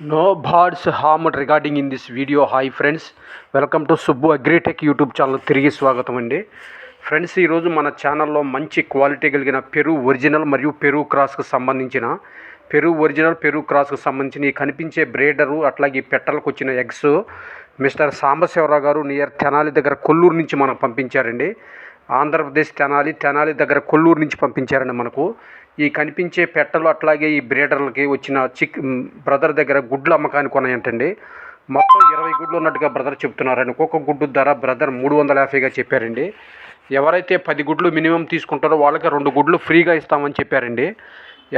No birds harmed recording in this video hi friends welcome to Subbu Agritech YouTube channel తిరిగి స్వాగతం అండి. Friends ఈరోజు మన ఛానల్లో మంచి క్వాలిటీ కలిగిన పెరు ఒరిజినల్ మరియు పెరు క్రాస్కు సంబంధించిన పెరు ఒరిజినల్ పెరు క్రాస్కు సంబంధించిన ఈ కనిపించే బ్రేడరు అట్లాగే ఈ పెట్టలకు వచ్చిన ఎగ్స్ మిస్టర్ సాంబశివరావు గారు నియర్ తెనాలి దగ్గర కొల్లూరు నుంచి మనకు పంపించారండి. ఆంధ్రప్రదేశ్ తెనాలి తెనాలి దగ్గర కొల్లూరు నుంచి పంపించారండి మనకు. ఈ కనిపించే పెట్టలు అట్లాగే ఈ బ్రేడర్లకి వచ్చిన చిక్ బ్రదర్ దగ్గర గుడ్లు అమ్మకానికి ఉన్నాయంటండి మొత్తం ఇరవై గుడ్లు ఉన్నట్టుగా బ్రదర్ చెప్తున్నారండి ఒక్కొక్క గుడ్డు ధర బ్రదర్ మూడు వందల యాభైగా చెప్పారండి. ఎవరైతే పది గుడ్లు మినిమం తీసుకుంటారో వాళ్ళకి రెండు గుడ్లు ఫ్రీగా ఇస్తామని చెప్పారండి.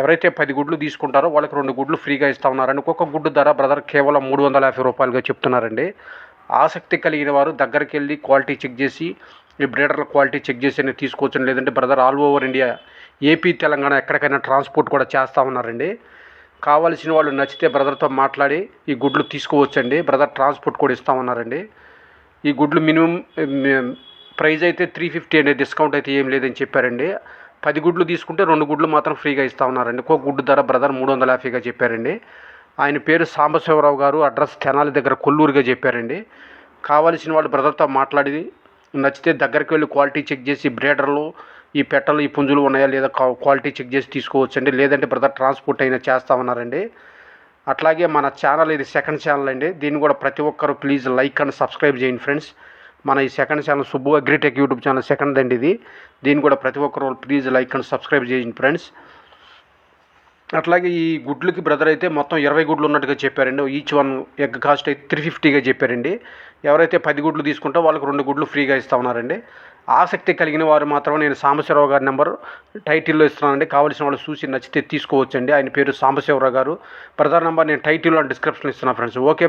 ఎవరైతే పది గుడ్లు తీసుకుంటారో వాళ్ళకి రెండు గుడ్లు ఫ్రీగా ఇస్తా ఉన్నారండి ఒక్కొక్క గుడ్డు ధర బ్రదర్ కేవలం మూడు వందల యాభై రూపాయలుగా చెప్తున్నారండి. ఆసక్తి కలిగిన వారు దగ్గరికి వెళ్ళి క్వాలిటీ చెక్ చేసి ఈ బ్రీడర్ల క్వాలిటీ చెక్ చేసి తీసుకోవచ్చు లేదంటే brother all over India AP Telangana ఎక్కడికైనా ట్రాన్స్పోర్ట్ కూడా చేస్తూ ఉన్నారండి. కావాల్సిన వాళ్ళు నచ్చితే బ్రదర్తో మాట్లాడి ఈ గుడ్లు తీసుకోవచ్చండి. బ్రదర్ ట్రాన్స్పోర్ట్ కూడా ఇస్తూ ఉన్నారండి. ఈ గుడ్లు మినిమం ప్రైస్ అయితే త్రీ ఫిఫ్టీ అనేది డిస్కౌంట్ అయితే ఏం లేదని చెప్పారండి. పది గుడ్లు తీసుకుంటే రెండు గుడ్లు మాత్రం ఫ్రీగా ఇస్తా ఉన్నారండి. ఒక్కొక్క గుడ్డు ధర బ్రదర్ మూడు వందల యాభైగా చెప్పారండి. ఆయన పేరు సాంబశివరావు గారు అడ్రస్ తెనాలి దగ్గర కొల్లూరుగా చెప్పారండి. కావలసిన వాళ్ళు బ్రదర్తో మాట్లాడి నచ్చితే దగ్గరికి వెళ్ళి క్వాలిటీ చెక్ చేసి బ్రేడర్లు ఈ పెట్టలు ఈ పుంజులు ఉన్నాయా లేదా క్వాలిటీ చెక్ చేసి తీసుకోవచ్చండి. లేదంటే బ్రదర్ ట్రాన్స్పోర్ట్ అయినా చేస్తామన్నారండి అట్లాగే మన ఛానల్ ఇది సెకండ్ ఛానల్ అండి. దీన్ని కూడా ప్రతి ఒక్కరు ప్లీజ్ లైక్ అండ్ సబ్స్క్రైబ్ చేయండి ఫ్రెండ్స్. మన ఈ second channel Subbu Agritech YouTube channel second అండి ఇది. దీన్ని కూడా ప్రతి ఒక్కరు ప్లీజ్ లైక్ అండ్ సబ్స్క్రైబ్ చేయండి ఫ్రెండ్స్. అట్లాగే ఈ గుడ్లకి బ్రదర్ అయితే మొత్తం ఇరవై గుడ్లు ఉన్నట్టుగా చెప్పారండి. ఈచ్ వన్ ఎగ్ కాస్ట్ అయితే త్రీ ఫిఫ్టీగా చెప్పారండి. ఎవరైతే పది గుడ్లు తీసుకుంటో వాళ్ళకి రెండు గుడ్లు ఫ్రీగా ఇస్తా ఉన్నారండి. ఆసక్తి కలిగిన వారు మాత్రం నేను సాంబశివరావు గారి నెంబర్ టైటిల్లో ఇస్తున్నానండి. కావాల్సిన వాళ్ళు చూసి నచ్చితే తీసుకోవచ్చండి. ఆయన పేరు సాంబశివరావు గారు. బ్రదర్ నెంబర్ నేను టైటిల్లో డిస్క్రిప్షన్ ఇస్తున్నాను ఫ్రెండ్స్. ఓకే